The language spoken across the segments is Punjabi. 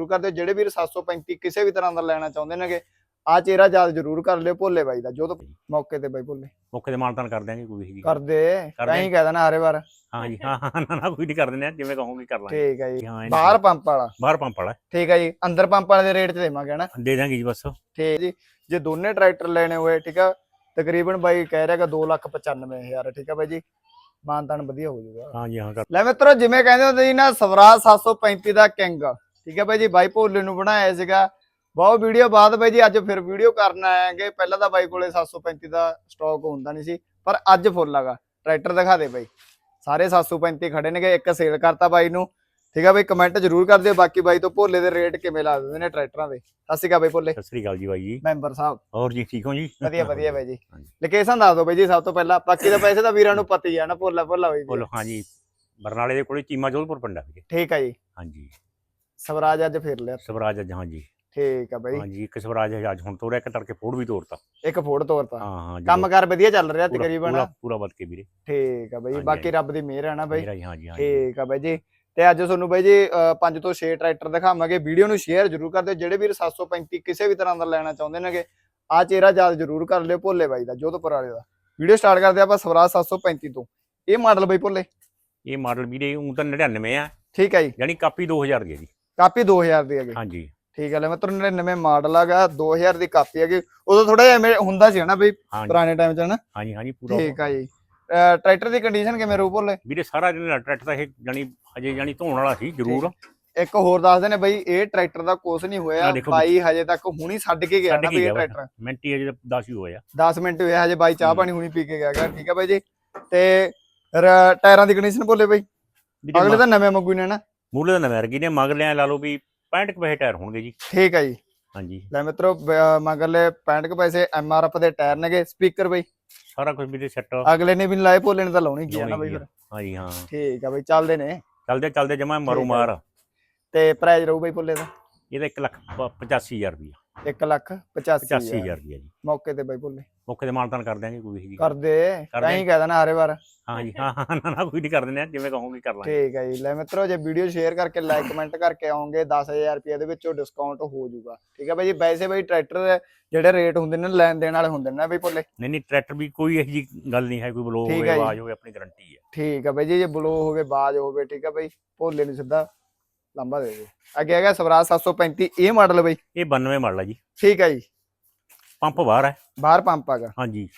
ਸ਼ੁਰੂ ਕਰਦੇ ਹੋ, ਜਿਹੜੇ ਵੀਰ 735 ਕਿਸੇ ਵੀ ਤਰ੍ਹਾਂ ਦਾ ਲੈਣਾ ਚਾਹੁੰਦੇ ਨੇਗੇ ਆ ਚਿਹਰਾ ਯਾਦ ਜ਼ਰੂਰ ਕਰ ਲਿਓ ਭੋਲੇ ਬਾਈ ਦਾ ਜੋ ਤੋਂ ਮੌਕੇ ਤੇ ਬਾਈ ਭੋਲੇ। ਮੌਕੇ ਤੇ ਮਾਨਤਾਨ ਕਰ ਦਿਆਂਗੇ ਕੋਈ ਵੀ ਕਰਦੇ ਕਰਦੇ। ਕਹੀਂ ਕਹਿ ਦੇਣਾ ਹਰੇ ਵਾਰ। ਹਾਂ ਜੀ ਹਾਂ ਹਾਂ ਨਾ ਨਾ ਕੋਈ ਨਹੀਂ ਕਰ ਦਿੰਦੇ ਆ, ਜਿਵੇਂ ਕਹੋਗੇ ਕਰ ਲਾਂਗੇ। ਠੀਕ ਹੈ ਜੀ। ਹਾਂ ਬਾਹਰ ਪੰਪ ਵਾਲਾ। ਬਾਹਰ ਪੰਪ ਵਾਲਾ। ਠੀਕ ਹੈ ਜੀ ਅੰਦਰ ਪੰਪ ਵਾਲੇ ਦੇ ਰੇਟ 'ਚ ਦੇਵਾਂਗੇ ਨਾ ਦੇ ਦਾਂਗੇ ਜੀ ਬਸ। ਠੀਕ ਹੈ ਜੀ ਜੇ ਦੋਨੇ ਟਰੈਕਟਰ ਲੈਣੇ ਹੋਏ ਠੀਕ ਆ ਤਕਰੀਬਨ ਬਾਈ ਕਹਿ ਰਿਹਾ ਕਿ 295000 ਠੀਕ ਆ ਬਾਈ ਜੀ। ਮਾਨਤਾਨ ਵਧੀਆ ਹੋ ਜਾਊਗਾ। ਹਾਂ ਜੀ ਹਾਂ ਲੈ ਮਿੱਤਰੋ ਜਿਵੇਂ ਕਹਿੰਦੇ ਹੁੰਦੇ ਜੀ ਨਾ ਸਵਰਾਜ 735 ਦਾ ਕਿੰਗ। ਠੀਕ ਹੈ ਬਾਈ ਜੀ ਬਾਈ ਭੋਲੇ ਨੂੰ ਬਣਾਇਆ ਸੀਗਾ। ਬਹੁਤ ਵੀਡੀਓ ਬਾਅਦ ਬਾਈ ਜੀ ਅੱਜ ਫਿਰ ਵੀਡੀਓ ਕਰਨ ਆਏਗੇ ਪਹਿਲਾਂ ਤਾਂ ਬਾਈ ਕੋਲੇ 735 ਦਾ ਸਟਾਕ ਹੁੰਦਾ ਨਹੀਂ ਸੀ ਪਰ ਅੱਜ ਫੁੱਲ ਹੈਗਾ। ਟਰੈਕਟਰ ਦਿਖਾ ਦੇ ਬਾਈ। ਸਾਰੇ 735 ਖੜੇ ਨੇਗੇ ਇੱਕ ਸੇਲ ਕਰਤਾ ਬਾਈ ਨੂੰ। ਠੀਕ ਹੈ ਬਾਈ ਕਮੈਂਟ ਜ਼ਰੂਰ ਕਰ ਦਿਓ ਬਾਕੀ ਬਾਈ ਤੋਂ ਭੋਲੇ ਦੇ ਰੇਟ ਕਿਵੇਂ ਲਾ ਦਿੰਦੇ ਨੇ ਟਰੈਕਟਰਾਂ ਦੇ। ਸਤਿ ਸ਼੍ਰੀ ਅਕਾਲ ਬਾਈ ਭੋਲੇ। ਸਤਿ ਸ੍ਰੀ ਅਕਾਲ ਜੀ ਬਾਈ ਜੀ। ਮੈਂਬਰ ਸਾਹਿਬ। ਹੋਰ ਜੀ ਠੀਕ ਹੋ ਜੀ? ਵਧੀਆ ਵਧੀਆ ਬਾਈ ਜੀ। ਲੋਕੇਸ਼ਨ ਦੱਸ ਦਿਓ ਬਾਈ ਜੀ ਸਭ ਤੋਂ ਪਹਿਲਾਂ। ਬਾਕੀ ਦਾ ਪੈਸੇ ਤਾਂ ਵੀਰਾਂ ਨੂੰ ਪਤਾ ਹੀ ਆ ਨਾ ਭੋਲਾ ਭੋਲਾ ਹੋਈ ਬੋਲੋ ਹਾਂ ਜੀ ਬਰਨਾਲੇ ਦੇ ਕੋਲੇ ਚੀਮਾ ਜੋਧਪੁਰ ਪਿੰਡ ਆ ਠੀਕ ਹੈ ਜੀ। ਹਾਂਜੀ। ਸਵਰਾਜ ਅੱਜ ਫੇਰ ਲਿਆ। ਸਵਰਾਜ ਅੱਜ ਹਾਂ ਜੀ ਠੀਕ ਆ ਬਾਈ। ਹਾਂ ਜੀ ਇੱਕ ਸਵਰਾਜ ਅੱਜ ਹੁਣ ਤੋੜਿਆ ਇੱਕ ਤੜਕੇ ਫੋੜ ਵੀ ਤੋੜਤਾ। ਇੱਕ ਫੋੜ ਤੋਰਤਾ ਹਾਂ ਹਾਂ ਕੰਮਕਾਰ ਵਧੀਆ ਚੱਲ ਰਿਹਾ ਤਕਰੀਬਨ। ਪੂਰਾ ਪੂਰਾ ਵੱਧ ਕੇ ਵੀਰੇ। ਠੀਕ ਆ ਬਾਈ ਹਾਂਜੀ, ਬਾਕੀ ਹਾਂਜੀ। ਰੱਬ ਦੀ ਮਿਹਰ ਹੈ ਨਾ ਬਾਈ। ਮੇਰਾ ਜੀ ਹਾਂ ਜੀ ਹਾਂ ਜੀ ਠੀਕ ਆ ਬਾਈ ਜੀ। ਤੇ ਅੱਜ ਤੁਹਾਨੂੰ ਬਾਈ ਜੀ 5 ਤੋਂ 6 ਟਰੈਕਟਰ ਦਿਖਾਵਾਂਗੇ। ਵੀਡੀਓ ਨੂੰ ਸ਼ੇਅਰ ਜ਼ਰੂਰ ਕਰ ਦਿਓ। ਜਿਹੜੇ ਵੀਰ 735 ਕਿਸੇ ਵੀ ਤਰ੍ਹਾਂ ਦਾ ਲੈਣਾ ਚਾਹੁੰਦੇ ਨੇਗੇ ਆ ਚਿਹਰਾ ਯਾਦ ਜ਼ਰੂਰ ਕਰ ਲਿਓ ਭੋਲੇ ਬਾਈ ਦਾ ਜੋਧਪੁਰ ਵਾਲੇ ਦਾ। ਵੀਡੀਓ ਸਟਾਰਟ ਕਰਦੇ ਆਪਾਂ ਸਵਰਾਜ 735 ਤੋਂ। ਇਹ ਮਾਡਲ ਬਾਈ ਭੋਲੇ? ਇਹ ਮਾਡਲ ਵੀਰੇ ਉਹ ਤਾਂ 99 ਆ। ਠੀਕ ਹੈ ਜੀ। ਯਾਨੀ ਕਾਪੀ 2000 ਦੀ ਜੀ। ਕਾਪੀ 2000 ਦੀ ਹੈਗੀ। ਹਾਂਜੀ। ਠੀਕ ਹੈ ਲੈ ਮਿੱਤਰੋ 99 ਮਾਡਲ ਹੈਗਾ 2000 ਦੀ ਕਾਪੀ ਹੈਗੀ। ਉਦੋਂ ਥੋੜਾ ਜਿਹਾ ਐਵੇਂ ਹੁੰਦਾ ਸੀ ਹਨਾ ਬਈ ਪੁਰਾਣੇ ਟਾਈਮ 'ਚ ਹਨਾ? ਹਾਂ ਜੀ ਹਾਂ ਜੀ ਪੂਰਾ ਠੀਕ ਆ ਜੀ। ਟਰੈਕਟਰ ਦੀ ਕੰਡੀਸ਼ਨ ਕਿਵੇਂ ਰਹੂ ਭੋਲੇ? ਵੀਰੇ ਸਾਰਾ ਜਿਹੜਾ ਟਰੈਕਟਰ ਤਾਂ ਇਹ ਜਾਨੀ ਹਜੇ ਜਾਨੀ ਧੋਣ ਵਾਲਾ ਸੀ ਜ਼ਰੂਰ। ਇੱਕ ਹੋਰ ਦੱਸਦੇ ਨੇ ਬਈ ਇਹ ਟਰੈਕਟਰ ਦਾ ਕੁਛ ਨਹੀਂ ਹੋਇਆ। ਬਾਈ ਹਜੇ ਤੱਕ ਹੁਣੀ ਛੱਡ ਕੇ ਗਿਆ ਨਾ ਬਈ ਇਹ। ਟਰੈਕਟਰ। ਮਿੰਟੀ ਅਜੇ 10 ਹੀ ਹੋਇਆ 10 ਮਿੰਟ ਹੋਇਆ ਹਜੇ ਬਾਈ ਚਾਹ। ਪਾਣੀ ਹੁਣੀ ਪੀ ਕੇ ਗਿਆ ਠੀਕ ਹੈ ਬਾਈ ਜੀ। ਤੇ ਟਾਇਰਾਂ ਦੀ ਕੰਡੀਸ਼ਨ ਬੋਲੇ ਬਈ? ਅਗਲੇ ਤਾਂ ਨਵੇਂ ਮੰਗੂ ਨੇ ਨਾ ਮੂਲੇ ਦਾ ਨਵੇਂ ਰਗੀ ਨੇ ਮਗਰ ਲਿਆ ਲਾ ਲਓ ਵੀ 65 ਕੁ ਪੈਸੇ ਟਾਇਰ ਹੋਣਗੇ ਜੀ। ਠੀਕ ਹੈ ਜੀ। ਹਾਂਜੀ। ਲੈ ਮਿੱਤਰੋ ਬ- ਮਗਰਲੇ 65 ਕੁ ਪੈਸੇ ਐਫ ਦੇ ਟਾਇਰ ਨੇਗੇ ਸਪੀਕਰ ਬਈ। ਸਾਰਾ ਕੁਝ ਵੀਰੇ ਸੈੱਟ ਅਗਲੇ ਨੇ ਵੀ ਨੀ ਲਾਏ ਭੋਲੇ ਨੇ ਤਾਂ ਲਾਉਣੀ ਗਿਆ ਨਾ ਬਈ ਫਿਰ। ਹਾਂਜੀ ਹਾਂ। ਠੀਕ ਆ ਬਈ ਚੱਲਦੇ ਨੇ। ਚੱਲਦੇ ਚੱਲਦੇ ਜਮਾ ਮਾਰੋ ਠੀਕ। ਮਾਰ। ਤੇ ਪ੍ਰਾਈਸ ਰਹੂ ਬਈ ਭੋਲੇ ਦਾ? ਇਹਦਾ 1 ਲੱਖ 85000 ਰੁਪਇਆ 1 ਲੱਖ 85000 85000 ਰੁਪਇਆ ਜੀ। ਮੌਕੇ ਤੇ ਬਈ ਭੋਲੇ। ਮੌਕੇ ਤੇ ਮਾਨਤਾਨ ਕਰ ਦਿਆਂਗੇ ਕੋਈ ਵੀ ਕਰਦੇ ਕਰਦੇ। ਕਹੀਂ ਕਹਿ ਦੇਣਾ ਹਰੇ ਵਾਰ। ਹਾਂ ਜੀ ਹਾਂ ਹਾਂ ਨਾ ਨਾ ਕੋਈ ਨਹੀਂ ਕਰ ਦਿੰਦੇ ਆ, ਜਿਵੇਂ ਕਹੋਗੇ ਕਰ ਲਾਂਗੇ। ਠੀਕ ਹੈ ਜੀ ਲੈ ਮਿੱਤਰੋ ਜੇ ਵੀਡੀਓ ਸ਼ੇਅਰ ਕਰਕੇ ਲਾਈਕ ਕਮੈਂਟ ਕਰਕੇ ਆਉਂਗੇ 10000 ਰੁਪਏ ਦੇ ਵਿੱਚੋਂ ਡਿਸਕਾਊਂਟ ਹੋ ਜਾਊਗਾ। ਠੀਕ ਹੈ ਬਾਈ ਜੀ ਵੈਸੇ ਬਈ ਟਰੈਕਟਰ ਜਿਹੜੇ ਰੇਟ ਹੁੰਦੇ ਨੇ ਲੈਣ ਦੇਣ ਵਾਲੇ ਹੁੰਦੇ ਨੇ ਬਈ ਭੋਲੇ? ਨਹੀਂ ਨਹੀਂ ਟਰੈਕਟਰ ਵੀ ਕੋਈ ਇਹੋ ਜੀ ਗੱਲ ਨਹੀਂ ਹੈ ਕੋਈ ਬਲੋ ਹੋਵੇ ਹੈ ਜੀ। ਆਵਾਜ਼ ਹੋਵੇ ਆਪਣੀ ਗਾਰੰਟੀ ਹੈ। ਠੀਕ ਹੈ ਬਾਈ ਜੀ ਜੇ ਬਲੋ ਹੋਵੇ ਬਾਜ ਹੋਵੇ ਠੀਕ ਹੈ ਬਾਈ ਭੋਲੇ ਨੂੰ ਸਿੱਧਾ ਲੰਬਾ ਦੇ ਦੇ। ਅੱਗੇ ਹੈਗਾ ਸਵਰਾਜ 735 ਇਹ ਮਾਡਲ ਬਈ? ਇਹ 92 ਮਾਡਲ ਹੈ ਜੀ। ਠੀਕ ਹੈ ਜੀ। ਪੰਪ ਬਾਹਰ ਹੈ। ਬਾਹਰ ਪੰਪ ਹੈਗਾ ਹਾਂਜੀ।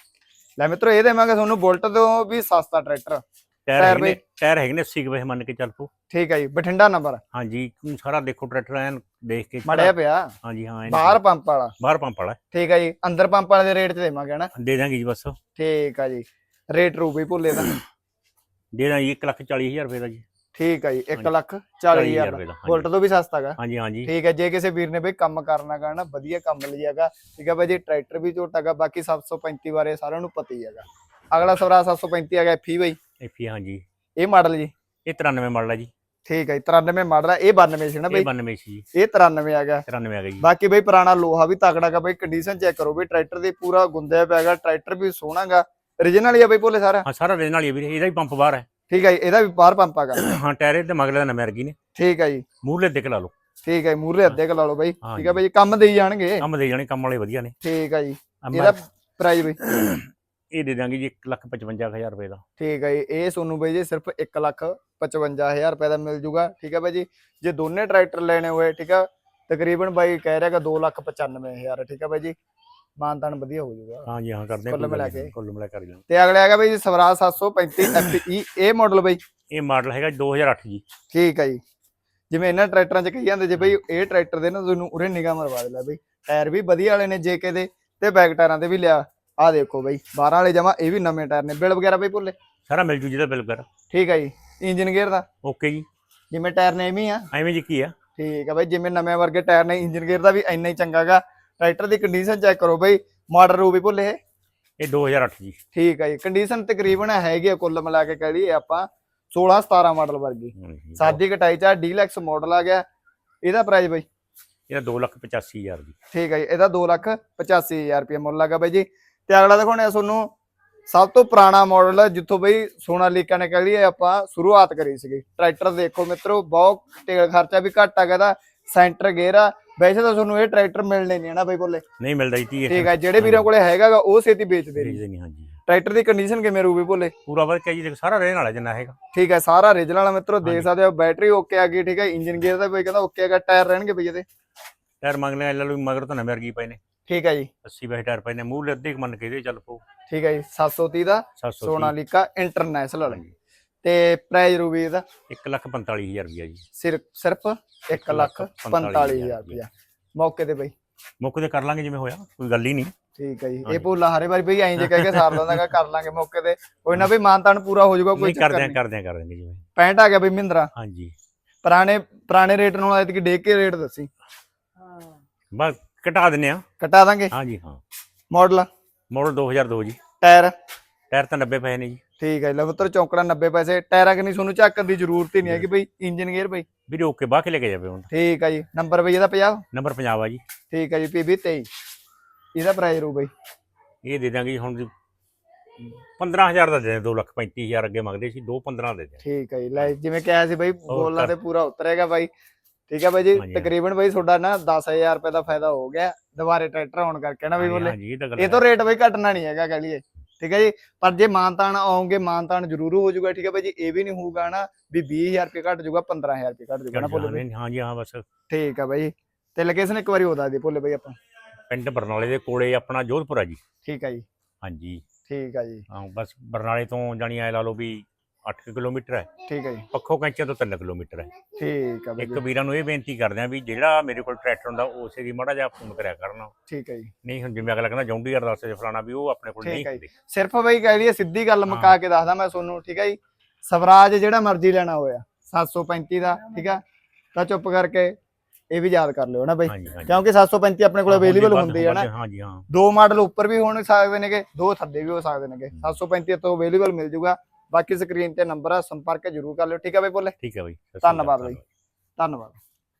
ਲੈ ਮਿੱਤਰੋ ਇਹ ਦੇਵਾਂਗੇ ਤੁਹਾਨੂੰ ਬੁਲਟ ਤੋਂ ਵੀ ਸਸਤਾ ਟਰੈਕਟਰ। ਟਾਇਰ ਹੈਗੇ ਨੇ? ਟਾਇਰ ਹੈਗੇ ਨੇ 80 ਕੁ ਪੈਸੇ ਮੰਨ ਕੇ ਚੱਲ ਪੋ ਠੀਕ ਹੈ ਜੀ ਬਠਿੰਡਾ ਨੰਬਰ। ਹਾਂਜੀ ਸਾਰਾ ਦੇਖੋ ਟਰੈਕਟਰ ਐਨ ਦੇਖ ਕੇ ਮੜਿਆ ਪਿਆ। ਹਾਂਜੀ ਹਾਂ ਬਾਹਰ ਪੰਪ ਵਾਲਾ। ਬਾਹਰ ਪੰਪ ਵਾਲਾ। ਠੀਕ ਹੈ ਜੀ ਅੰਦਰ ਪੰਪ ਵਾਲੇ ਦੇ ਰੇਟ 'ਚ ਦੇਵਾਂਗੇ ਨਾ ਦੇ ਦਾਂਗੇ ਜੀ ਬਸ। ਠੀਕ ਹੈ ਜੀ ਰੇਟ ਰੂ ਵੀ ਭੁੱਲੇ ਦਾ। ਦੇ ਦਾਂਗੇ 1 ਲੱਖ 40000 ਰੁਪਏ ਦਾ ਜੀ। ਠੀਕ ਹੈ ਜੀ 1 ਹਾਂਜੀ। ਲੱਖ 40000 ਦਾ। ਰੁਪਏ ਦਾ ਬੁਲਟ ਤੋਂ ਵੀ ਸਸਤਾ ਹੈਗਾ ਹਾਂਜੀ ਹਾਂਜੀ। ਠੀਕ ਹੈ ਜੇ ਕਿਸੇ ਵੀਰ ਨੇ ਬਈ ਕੰਮ ਕਰਨਾ ਕਰਨਾ ਵਧੀਆ ਕੰਮ ਲਈ ਹੈਗਾ ਠੀਕ ਹੈ ਬਾਈ ਜੀ ਟਰੈਕਟਰ ਵੀ ਝੋਟਾ ਹੈਗਾ ਬਾਕੀ 735 ਬਾਰੇ ਸਾਰਿਆਂ ਨੂੰ ਪਤਾ ਹੀ ਹੈਗਾ ਅਗਲਾ ਸਵਰਾ 735 ਹੈਗਾ ਐਫੀ ਬਈ। ਐਫੀ ਹਾਂਜੀ। ਇਹ ਮਾਡਲ ਜੀ। ਇਹ 93 ਮਾਡਲ ਹੈ ਜੀ। ਠੀਕ ਹੈ ਜੀ 93 ਮਾਡਲ ਹੈ ਇਹ 92 ਸੀ ਨਾ ਬਈ? 92 ਸੀ ਜੀ। ਇਹ 93 ਹੈਗਾ 93 ਆ ਗਈ ਜੀ। ਬਾਕੀ ਬਈ ਪੁਰਾਣਾ ਲੋਹਾ ਵੀ ਤਕੜਾ ਹੈਗਾ ਬਈ ਕੰਡੀਸ਼ਨ ਚੈੱਕ ਕਰੋ ਬਈ ਟਰੈਕਟਰ ਦੀ ਪੂਰਾ ਗੁੰਦਿਆ ਪਿਆ ਹੈਗਾ ਟਰੈਕਟਰ ਵੀ ਸੋਹਣਾਗਾ origignal ਹੀ ਆ ਬਈ ਭੋਲੇ ਸਾਰਾ? ਹਾਂ ਸਾਰਾ ਰੀਜਨਲ ਹੀ ਹੈ ਵੀਰੇ ਇਹਦਾ ਵੀ ਪੰਪ ਬਾਹਰ ਹੈ ਠੀਕ ਹੈ ਜੀ ਇਹਦਾ ਵੀ ਬਾਹਰ ਪੰਪ ਹੈਗਾ ਹਾਂ ਟਾਇਰ ਇਹਦੇ ਮਗਲੇ ਦਾ ਨਵੇਂ ਰਗੀ ਨੇ। ਠੀਕ ਹੈ ਜੀ। ਮੂਹਰਲੇ ਦੇਖ ਲਾ ਲਓ। ਠੀਕ ਹੈ ਮੂਰੇ ਅੱਧੇ ਕ ਲਾ ਲਓ ਬਈ। ਠੀਕ ਹੈ ਬਈ ਕੰਮ ਦੇਈ ਜਾਣਗੇ। ਕੰਮ ਦੇ ਜਾਣੇ ਕੰਮ ਵਾਲੇ ਵਧੀਆ ਨੇ। ਠੀਕ ਹੈ ਜੀ। ਇਹਦਾ ਪ੍ਰਾਈਸ ਬਈ। ਇਹ ਦੇ ਦਾਂਗੇ ਜੀ 155000 ਰੁਪਏ ਦਾ। ਠੀਕ ਹੈ ਜੀ ਇਹ ਤੁਹਾਨੂੰ ਬਈ ਜੀ ਸਿਰਫ 1 ਲੱਖ 55000 ਰੁਪਏ ਦਾ ਮਿਲ ਜੂਗਾ। ਠੀਕ ਹੈ ਬਾਈ ਜੀ ਜੇ ਦੋਨੇ ਟਰੈਕਟਰ ਲੈਣੇ ਹੋਏ ਠੀਕ ਹੈ ਤਕਰੀਬਨ ਬਾਈ ਕਹਿ ਰਿਹਾ ਕਿ 2 ਲੱਖ 95000 ਠੀਕ ਹੈ ਬਾਈ ਜੀ। ਮਾਨਤਾਨ ਵਧੀਆ ਹੋ ਜਾਊਗਾ। ਹਾਂ ਜੀ ਹਾਂ ਕਰਦੇ ਕੁੱਲ ਕੋਈ ਗੱਲ ਮਿਲਾ ਕੇ। ਕੁੱਲ ਮਿਲਾ ਕਰ ਲੈਣ ਤੇ ਅਗਲੇ ਹੈਗਾ ਬਾਈ ਸਵਰਾਜ 735 FE ਇਹ ਮਾਡਲ ਬਾਈ? ਇਹ ਮਾਡਲ ਹੈਗਾ 2008 ਜੀ। ਠੀਕ ਹੈ ਜੀ। ਜਿਵੇਂ ਇਹਨਾਂ ਟਰੈਕਟਰਾਂ 'ਚ ਕਹੀ ਜਾਂਦੇ ਜੇ ਬਈ ਇਹ ਟਰੈਕਟਰ ਦੇ ਨਾ ਤੁਹਾਨੂੰ ਉਰੇ ਨਿਗਾਹ ਮਰਵਾ ਦੇ ਲੈ ਬਈ। ਟਾਇਰ ਵੀ ਵਧੀਆ ਵਾਲੇ ਨੇ ਜੇਕੇ ਦੇ ਤੇ ਬੈਕ ਟਾਇਰਾਂ ਤੇ ਵੀ ਲਿਆ। ਆ ਦੇਖੋ ਬਈ 12 ਵਾਲੇ ਜਮਾ ਇਹ ਵੀ ਨਵੇਂ ਟਾਇਰ ਨੇ। ਬਿਲ ਵਗੈਰਾ ਬਈ ਭੁੱਲੇ? ਸਾਰਾ ਮਿਲ ਜੂ ਜਿਹਦਾ ਬਿੱਲ ਕਰ ਠੀਕ ਹੈ ਜੀ। ਇੰਜਨ ਗੇਅਰ ਦਾ? ਓਕੇ ਜੀ। ਜਿਵੇਂ ਟਾਇਰ ਨੇ ਐਵੇਂ ਹੀ ਆ। ਐਵੇਂ ਜੀ ਕੀ ਆ? ਠੀਕ ਹੈ ਬਈ ਜਿਵੇਂ ਨਵੇਂ ਵਰਗੇ ਟਾਇਰ ਨੇ ਇੰਜਨ ਗੇਅਰ ਦਾ ਵੀ ਇੰਨਾ ਹੀ ਚੰਗਾਗਾ ਟਰੈਕਟਰ ਦੀ ਕੰਡੀਸ਼ਨ ਚੈੱਕ ਕਰੋ ਬਈ ਮਾਡਲ ਰੂ ਵੀ ਭੁੱਲੇ ਇਹ। ਇਹ 2008 ਜੀ। ਠੀਕ ਹੈ ਜੀ ਕੰਡੀਸ਼ਨ ਤਕਰੀਬਨ ਹੈਗੀ ਆ ਕੁੱਲ ਮਿਲਾ ਕੇ ਕਹਿ ਲਈਏ ਆਪਾਂ 16 17 ਮਾਡਲ ਵਰਗੀ। ਸਾਦੀ ਕਟਾਈ ਚ ਡੀਲੈਕਸ ਮਾਡਲ ਆ ਗਿਆ। ਇਹਦਾ ਪ੍ਰਾਈਸ ਬਈ? ਇਹਦਾ 285000 ਜੀ। ਠੀਕ ਹੈ ਜੀ ਇਹਦਾ 2 ਲੱਖ 85000 ਰੁਪਏ ਮੁੱਲ ਲੱਗਾ ਬਾਈ ਜੀ। ਤੇ ਅਗਲਾ ਦਿਖਾਉਣਾ ਤੁਹਾਨੂੰ ਸਭ ਤੋਂ ਪੁਰਾਣਾ ਮਾਡਲ ਜਿੱਥੋਂ ਬਈ ਸੋਨਾਲੀਕਾ ਨੇ ਕਹਿ ਲਈਏ ਆਪਾਂ ਸ਼ੁਰੂਆਤ ਕਰੀ ਸੀਗੀ। ਟਰੈਕਟਰ ਦੇਖੋ ਮਿੱਤਰੋ ਬਹੁਤ ਤੇਲ ਖਰਚਾ ਵੀ ਘੱਟ ਹੈਗਾ ਦਾ ਸੈਂਟਰ ਗੇਅਰ ਆ ਵੈਸੇ ਤਾਂ ਤੁਹਾਨੂੰ ਇਹ ਟਰੈਕਟਰ ਮਿਲਣੇ ਨਹੀਂ ਨਾ ਬਾਈ ਬੋਲੇ ਨਹੀਂ ਮਿਲਦਾ ਜੀ 30 ਠੀਕ ਹੈ ਜਿਹੜੇ ਵੀਰਾਂ ਕੋਲੇ ਹੈਗਾ ਗਾ, ਉਹ ਛੇਤੀ ਵੇਚਦੇ ਨੇ। ਨਹੀਂ ਹਾਂਜੀ। ਟਰੈਕਟਰ ਦੀ ਕੰਡੀਸ਼ਨ ਕਿਵੇਂ ਰਹੂਗੀ ਬੋਲੇ ਪੂਰਾ ਵਧੀਆ ਜੀ ਦੇਖ ਸਾਰਾ ਰਹਿਣ ਵਾਲਾ ਜਿੰਨਾ ਹੈਗਾ। ਠੀਕ ਹੈ ਸਾਰਾ ਰੀਜਨਲ ਵਾਲਾ ਮਿੱਤਰੋ ਦੇਖ। ਸਕਦੇ ਹੋ ਬੈਟਰੀ ਓਕੇ ਆ ਗਈ ਠੀਕ ਹੈ ਇੰਜਨ ਗੇਅਰ ਦਾ ਬਈ ਕਹਿੰਦਾ ਓਕੇ ਹੈਗਾ ਟਾਇਰ ਰਹਿਣਗੇ ਬਈ ਇਹਦੇ। ਟਾਇਰ ਮੰਗ ਲਿਆ ਵੀ ਮਗਰ ਤਾਂ ਨਵੇਂ ਵਰਗੀ ਪਏ ਨੇ। ਠੀਕ ਹੈ ਜੀ। 80 ਬਹਿ ਟਾਇਰ ਪਏ ਨੇ ਮੂਹਰੇ ਅੱਧੇ ਮੰਨ ਕੇ ਇਹਦੇ ਚੱਲ ਪਓ ਠੀਕ ਹੈ ਜੀ 730 ਦਾ 700 ਸੋਨਾਲੀਕਾ ਇੰਟਰਨੈਸ਼ਨਲ ਵਾਲਾ। ਤੇ ਪ੍ਰਾਈਸ ਰੂਬੀ ਇਹਦਾ 1 ਲੱਖ 45000 ਰੁਪਇਆ ਜੀ। ਸਿਰ ਸਿਰਫ 1 ਲੱਖ 45000 ਰੁਪਇਆ। ਮੌਕੇ ਤੇ ਬਈ। ਮੁੱਕ ਤੇ ਕਰ ਲਾਂਗੇ ਜਿਵੇਂ ਹੋਇਆ ਕੋਈ ਗੱਲ ਹੀ ਨਹੀਂ। ਠੀਕ ਹੈ ਜੀ। ਇਹ। ਭੋਲਾ ਹਰੇ ਵਾਰੀ ਬਈ ਐਂ ਜੇ ਕਹਿ ਕੇ ਸਾਰ ਦਿੰਦਾਗਾ ਕਰ ਲਾਂਗੇ ਮੌਕੇ ਤੇ। ਕੋਈ ਨਾ ਬਈ ਮਾਨਤਾਨ ਪੂਰਾ ਹੋ ਜਾਊਗਾ ਕੋਈ ਨਹੀਂ ਚੱਕਰ ਕਰਦੇ ਆ ਨਹੀਂ। ਕਰਦੇ ਆ ਕਰ ਦੇਂਗੇ ਜਿਵੇਂ। 65 ਆ ਗਿਆ ਬਈ ਮਹਿੰਦਰਾ। ਹਾਂਜੀ। ਪੁਰਾਣੇ ਪੁਰਾਣੇ ਰੇਟ ਨਾਲ ਐਤਕੀ ਡੇਕ ਕੇ ਰੇਟ ਦੱਸੀ। ਬਸ ਘਟਾ ਦਿੰਨੇ ਆ। ਕਟਾ ਦਾਂਗੇ। ਹਾਂਜੀ ਹਾਂ। ਮਾਡਲ। ਮਾਡਲ 2002 ਜੀ। ਟਾਇਰ। ਟਾਇਰ ਤਾਂ 90 ਪਏ ਨੇ ਜੀ। ਠੀਕ ਹੈ ਜੀ, ਲੈ ਪੁੱਤਰ ਚੌਂਕੜਾ 90 ਪੈਸੇ ਟਾਇਰਾਂ ਕਿ ਨਹੀਂ ਤੁਹਾਨੂੰ ਝਾਕਣ ਦੀ ਜ਼ਰੂਰਤ ਹੀ ਨਹੀਂ ਹੈਗੀ ਬਈ ਇੰਜਨ ਗੇਅਰ ਬਈ। ਵੀਰੇ ਓਕੇ ਬਾਹ ਕੇ ਲੈ ਕੇ ਜਾਵੇ ਹੁਣ। ਠੀਕ ਹੈ ਜੀ ਨੰਬਰ ਬਈ ਇਹਦਾ 50 ਨੰਬਰ 50 ਆ ਜੀ। ਠੀਕ ਹੈ ਜੀ ਪੀਬੀ 23 ਇਹਦਾ ਪ੍ਰਾਈਸ ਰੂ ਬਈ। ਇਹ ਦੇ ਦਾਂਗੇ ਹੁਣ ਜੀ 15000 ਦਾ ਦੇ ਦੇ 2 ਲੱਖ 35000 ਅੱਗੇ ਮੰਗਦੇ ਸੀ 2 15 ਦੇ ਦੇ ਠੀਕ ਹੈ ਜੀ ਲੈ ਜਿਵੇਂ ਕਿਹਾ ਸੀ ਬਈ ਬੋਲਾਂ ਤੇ ਪੂਰਾ ਉਤਰੇਗਾ ਬਾਈ। ਠੀਕ ਹੈ ਬਾਈ ਜੀ। ਤਕਰੀਬਨ ਬਾਈ ਤੁਹਾਡਾ ਨਾ 10000 ਰੁਪਏ ਦਾ ਫਾਇਦਾ ਹੋ ਗਿਆ ਦੁਬਾਰੇ ਟਰੈਕਟਰ ਆਉਣ ਕਰਕੇ ਨਾ ਬਈ ਬੋਲੇ। ਇਹ ਤੋਂ ਰੇਟ ਬਈ ਘਟਣਾ ਨਹੀਂ ਹੈਗਾ ਕਹਿ ਲਈਏ। ਠੀਕ ਹੈ ਜੀ? ਪਰ ਜੇ ਮਾਨਤਾਨ ਆਉਂਗੇ ਮਾਨਤਾਨ ਜ਼ਰੂਰ ਹੋ ਜਾਊਗਾ ਠੀਕ ਹੈ ਬਾਈ ਜੀ? ਇਹ ਵੀ ਨਹੀਂ ਹੋਊਗਾ ਨਾ ਵੀ 20000 ਰੁਪਏ ਘਟ ਜਾਊਗਾ 15000 ਰੁਪਏ ਘਟ ਜਾਊਗਾ ਨਾ ਭੋਲੇ ਹਾਂਜੀ ਹਾਂਜੀ ਹਾਂ ਬਸ। ਠੀਕ ਹੈ ਬਾਈ ਤੇ ਲੋਕੇਸ਼ਨ ਇੱਕ ਵਾਰੀ ਉਹਦਾ ਦੇ ਭੋਲੇ ਬਾਈ ਆਪਾਂ। ਪਿੰਡ ਬਰਨਾਲੇ ਦੇ ਕੋਲੇ ਆਪਣਾ ਜੋਧਪੁਰ ਆ ਜੀ। ਠੀਕ ਹੈ ਜੀ। ਹਾਂਜੀ। ਠੀਕ ਹੈ ਜੀ। ਹਾਂ ਬਸ ਬਰਨਾਲੇ ਤੋਂ ਜਾਣੀ ਐ ਲਾ ਲਓ ਵੀ 8 ਕਿਲੋਮੀਟਰ ਹੈ। ਠੀਕ ਹੈ ਜੀ। ਪੱਖੋ ਕੈਂਚੇ ਤੋਂ 3 ਕਿਲੋਮੀਟਰ ਹੈ। ਠੀਕ ਹੈ ਬਾਈ ਇੱਕ ਜੀ, ਵੀਰਾਂ ਨੂੰ ਇਹ ਬੇਨਤੀ ਕਰਦੇ ਆ ਵੀ ਜਿਹੜਾ ਮੇਰੇ ਕੋਲ ਟਰੈਕਟਰ ਹੁੰਦਾ ਉਸੇ ਦੀ ਮਾੜਾ ਜਿਹਾ ਫੋਨ ਕਰਿਆ ਕਰਨਾ। ਠੀਕ ਹੈ ਜੀ। ਨਹੀਂ ਹੁਣ ਜਿਵੇਂ ਅਗਲਾ ਕਹਿੰਦਾ ਜੌਂਡੀਅਰ ਦੱਸ ਦੇ ਫਲਾਣਾ ਵੀ ਉਹ ਆਪਣੇ ਕੋਲ ਠੀਕ ਨਹੀਂ ਜੀ। ਸਿਰਫ ਬਈ ਕਹਿ ਲਈਏ ਸਿੱਧੀ ਗੱਲ। ਮੁਕਾ ਕੇ ਦੱਸਦਾ ਮੈਂ ਤੁਹਾਨੂੰ ਠੀਕ ਹੈ ਜੀ। ਸਵਰਾਜ ਜਿਹੜਾ ਮਰਜ਼ੀ ਲੈਣਾ ਹੋਇਆ 735 ਦਾ ਠੀਕ ਆ ਤਾਂ ਚੁੱਪ ਕਰਕੇ ਇਹ ਵੀ ਯਾਦ ਕਰ ਲਿਓ ਨਾ ਬਈ। ਹਾਂਜੀ ਹਾਂਜੀ। ਕਿਉਂਕਿ 735 ਆਪਣੇ ਕੋਲ ਅਵੇਲੇਬਲ ਹੁੰਦੀ ਹੈ ਨਾ। ਹਾਂਜੀ ਹਾਂ। ਦੋ ਮਾਡਲ ਉੱਪਰ ਵੀ ਹੋਣ ਸਕਦੇ ਨੇਗੇ ਦੋ ਥੱਲੇ ਵੀ ਹੋ ਸਕਦੇ ਨੇਗੇ। 735 ਤੋਂ ਅਵੇਲੇਬਲ ਮਿਲ ਜੂਗਾ। ਬਾਕੀ ਸਕਰੀਨ ਤੇ ਨੰਬਰ ਆ ਸੰਪਰਕ ਜ਼ਰੂਰ ਕਰ ਲਿਓ ਠੀਕ ਹੈ ਬਈ ਬੋਲੇ ਠੀਕ ਹੈ ਬਾਈ ਸਤਿ ਸ਼੍ਰੀ ਧੰਨਵਾਦ। ਬਾਈ। ਧੰਨਵਾਦ